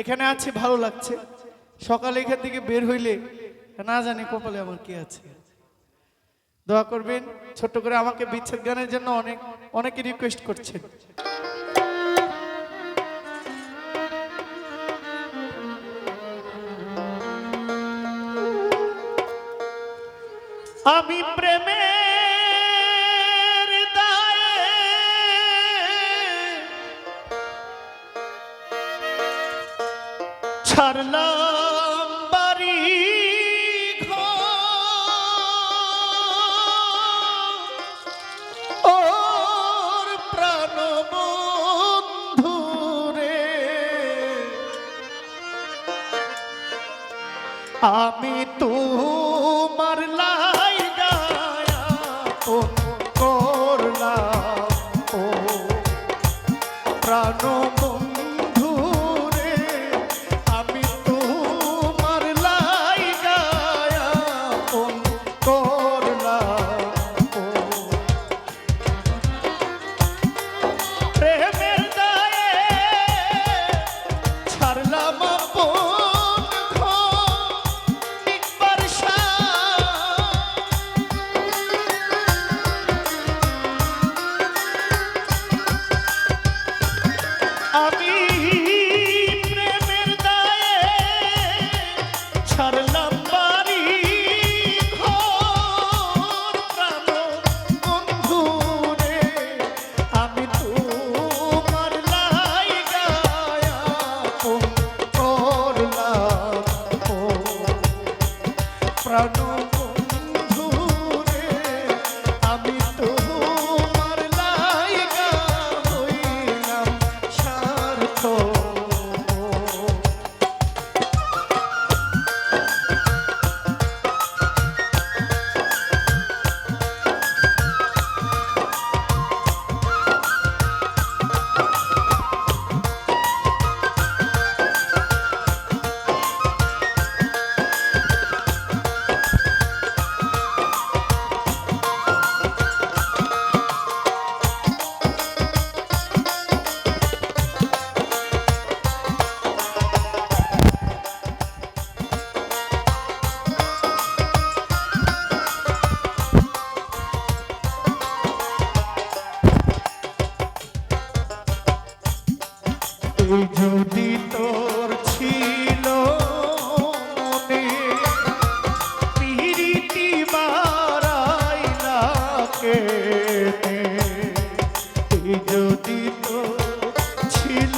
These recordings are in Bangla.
এখানে আছি, ভালো লাগছে। সকালে এখান থেকে বের হইলে না জানি কপালে আমার কি আছে। দোয়া করবেন, ছোট্ট করে আমাকে বিচ্ছেদ গানের জন্য অনেক, অনেকে রিকোয়েস্ট করছেন আমি প্রেমের ছাড়লাম বাড়ি ঘর। ওর প্রাণ আমি তোমার লাই গায়া করলাম ও প্রাণ যদি ছিল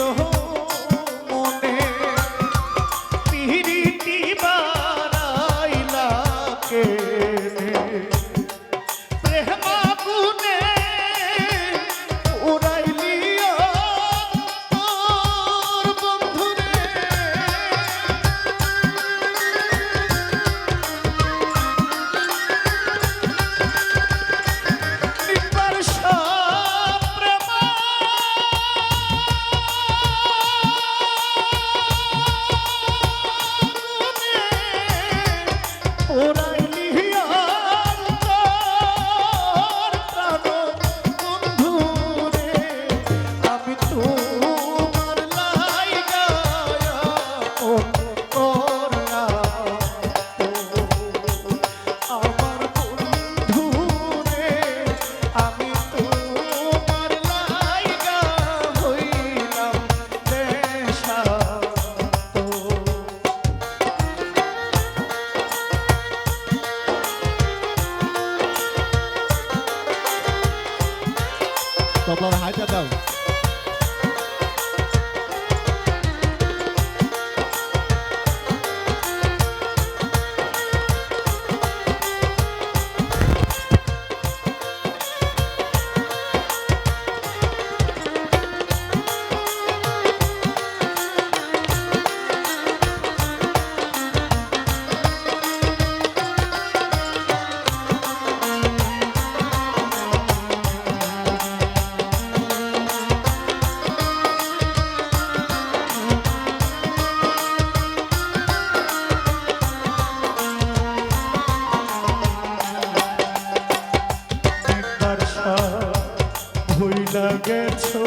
হইলা গেছো।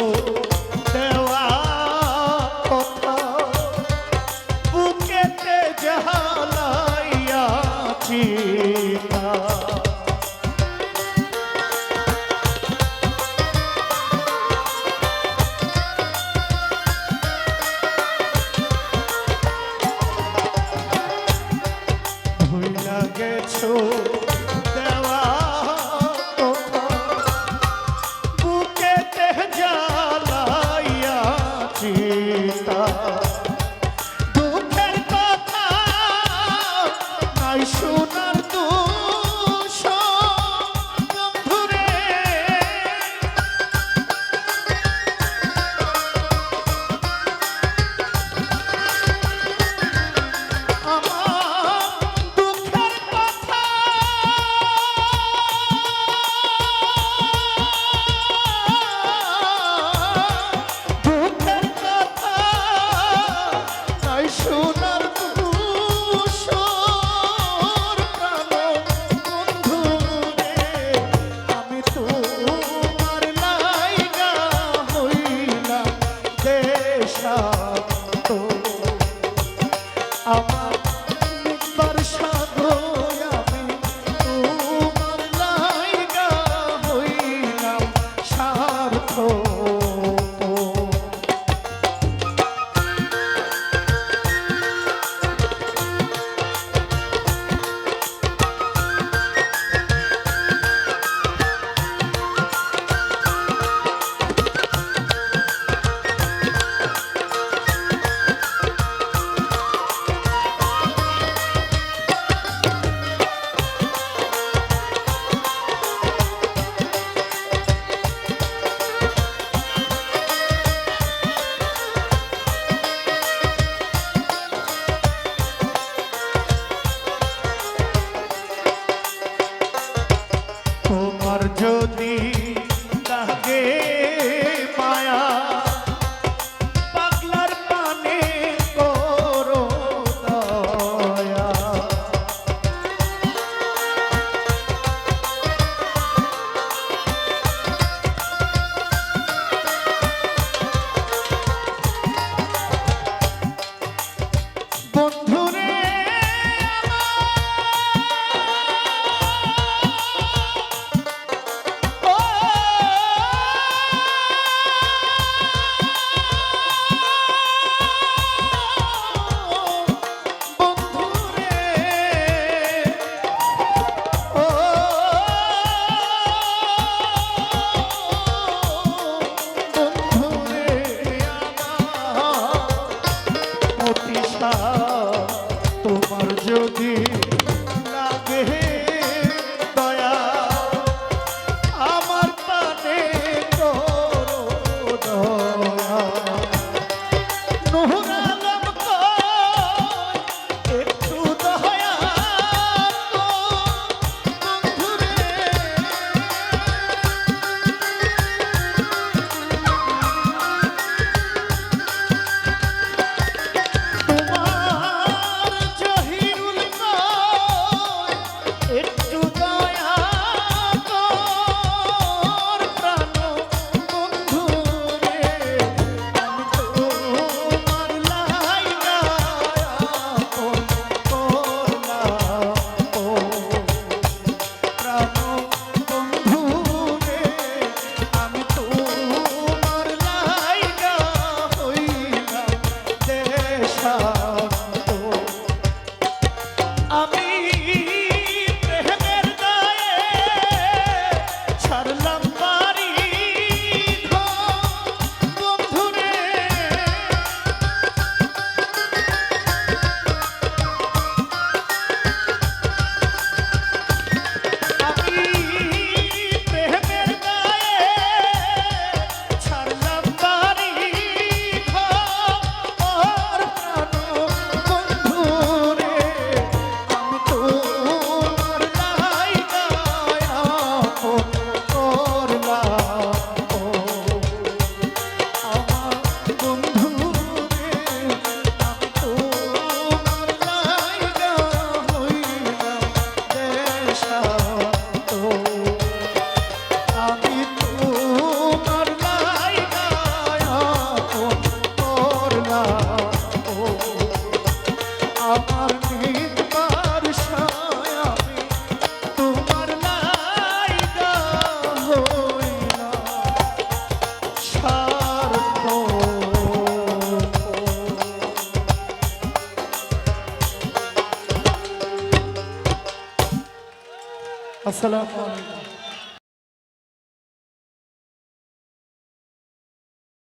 আসসালামু আলাইকুম।